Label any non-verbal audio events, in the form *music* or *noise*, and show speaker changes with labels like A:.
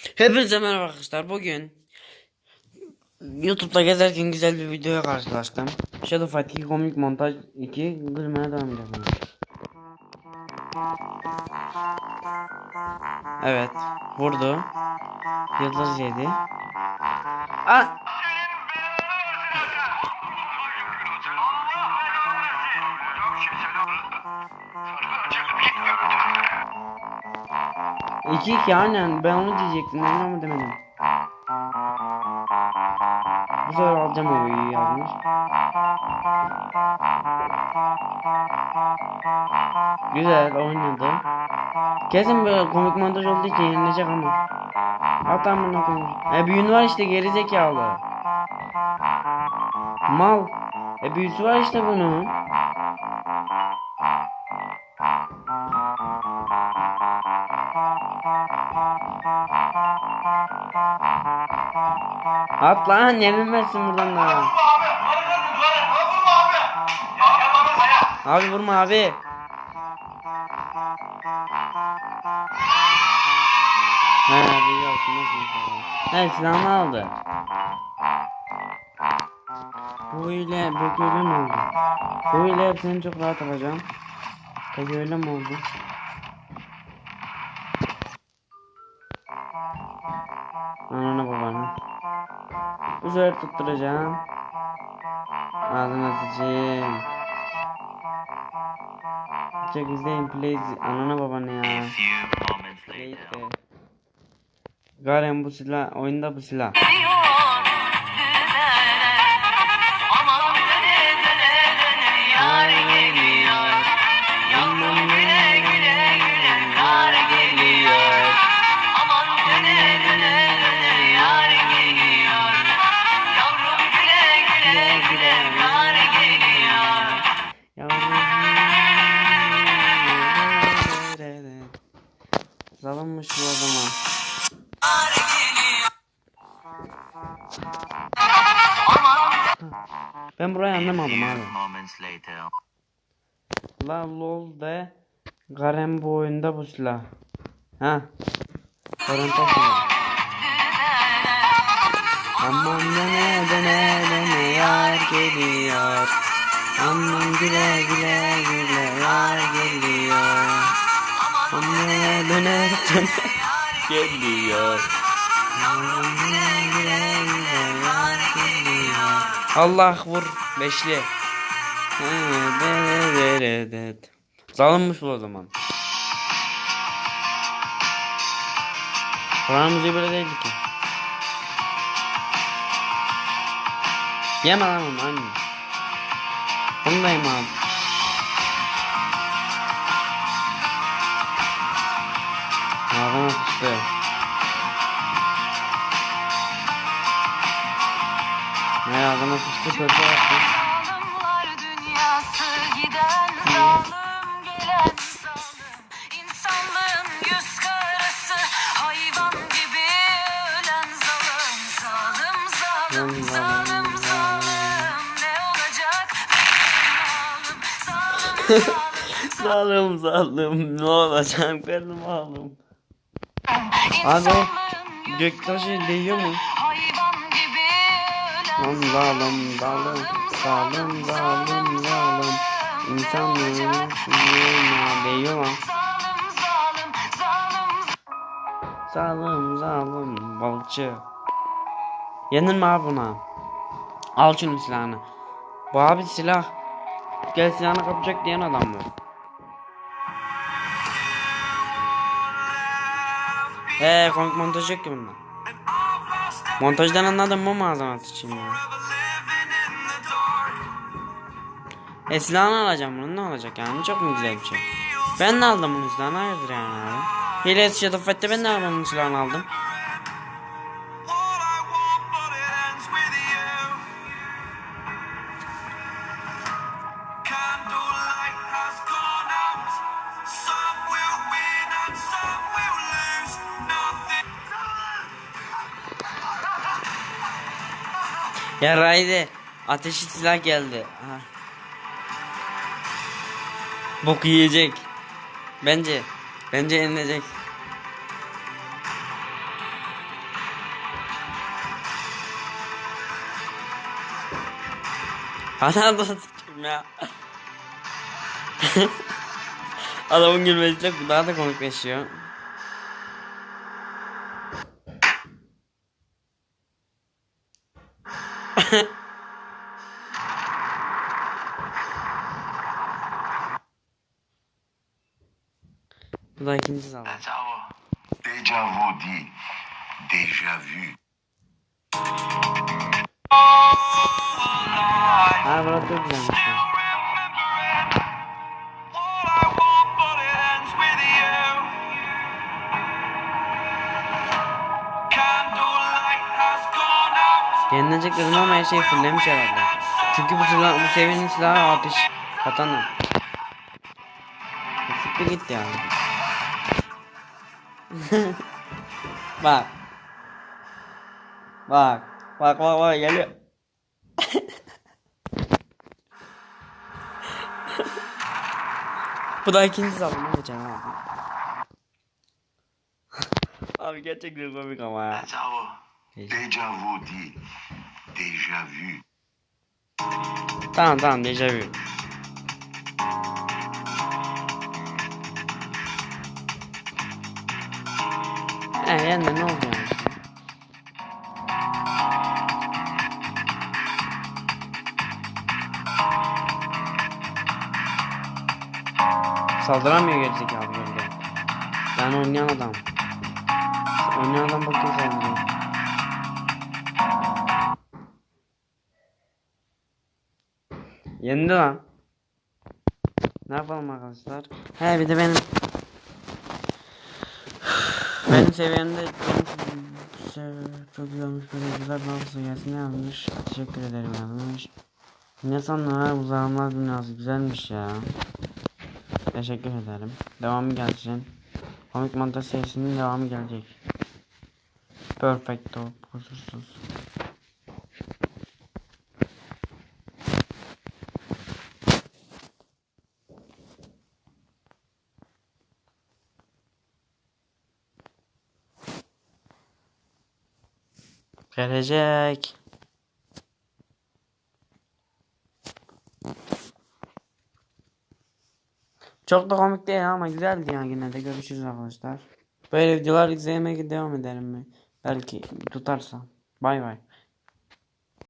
A: Hepinize merhaba arkadaşlar. Bugün YouTube'da gezerken güzel bir videoya karşılaştım. Shadow Fight 2 komik montaj 2 gülmeye devam edeceğim. Evet, vurdu. Yıldız yedi. Aa! İki iki aynen ben onu diyecektim ben ama demedim. Bu sefer alacağım o iyi yazmış. Güzel oynadı. Kesin böyle komik montaj olduğu için yenilecek ama. Hatta amına koyayım. E büyün var işte geri zekalı. Mal. E büyüsü var işte bunun. At lan yenilmezsin buradan da. Abi vurma abi. He abi yok nasıl He silahını aldı. Bu ile peki öyle mi oldu? Bu ile hepsini çok rahat alacağım. Peki öyle mi oldu? Ananı babanı. Bu sefer tutturacağım. Ağzına sıçayım. Çok izleyin please. Ananı babanı ya. Garen bu silah, oyunda bu silah. Zalınmış bu adama. Ben burayı anlamadım abi. La lol de Garen bu oyunda bu silah. Ha. Garen silah. Aman dene dene dene yar geliyor. Aman güle güle güle yar geliyor. Dene dene geliyor. Allah vur beşli. Zalınmış bu o zaman. Kur'an müziği böyle değildi ki. Yeme lan onu anne. Bundayım abi. Ağzına sıçtı. Ne ağzına sıçtı kötü yaptı.
B: Zalim zalim zalim Zalim zalim ne olacak
A: benim halim. Abi
B: yüz
A: göktaşı değiyor mu? Lan
B: ölen
A: zalim zalim zalim zalim zalim İnsanlığın yüzüne değiyor
B: zalim Zalim zalim
A: balıkçı. Yenilme abi buna. Al şunun silahını. Bu abi silah. Gel silahını kapacak diyen adam bu. Eee komik montaj yok ki bunda. Montajdan anladım mı ağzına sıçayım ya. E silahını alacağım bunun ne olacak yani çok mu güzel bir şey. Ben de aldım bunun silahını hayırdır yani abi. Hile Shadow Fight'te ben de bunun silahını aldım. Ya Rayde ateşi silah geldi. Aha. Bok yiyecek. Bence. Bence enilecek. Hala da sıçayım ya. *laughs* Adamın gülmesiyle daha da komikleşiyor. *laughs* Bu da ikinci zaman.
C: Déjà vu değil. Déjà vu.
A: Ha çok güzelmiş. Yenilecek dedim ama her şey fullemiş herhalde. Çünkü bu silah, bu seviyenin silahı ateş katana. Siktir git ya. *laughs* bak. Bak. Bak bak bak geliyor. *laughs* bu da ikinci zamanı geçelim abi. *laughs* abi gerçekten komik ama ya.
C: Déjà vu değil. Déjà vu.
A: Tamam tamam deja vu. He yani ne oldu yani? Saldıramıyor gerizekalı gölge. Yani oynayan adam. Oynayan adam bakıyor saldırıyor. Yendi lan. Ne yapalım arkadaşlar? He bir de benim benim seviyemde çok iyi olmuş böyleciler nasıl gelsin ne yazmış teşekkür ederim yazmış ne sanırlar uzağımlar dünyası güzelmiş ya. Teşekkür ederim. Devamı gelsin. Komik montaj serisinin devamı gelecek. Perfecto kusursuz Gelecek. Çok da komik değil ama güzeldi ya yine de görüşürüz arkadaşlar. Böyle videolar izlemeye devam ederim mi? Belki tutarsa. Bay bay.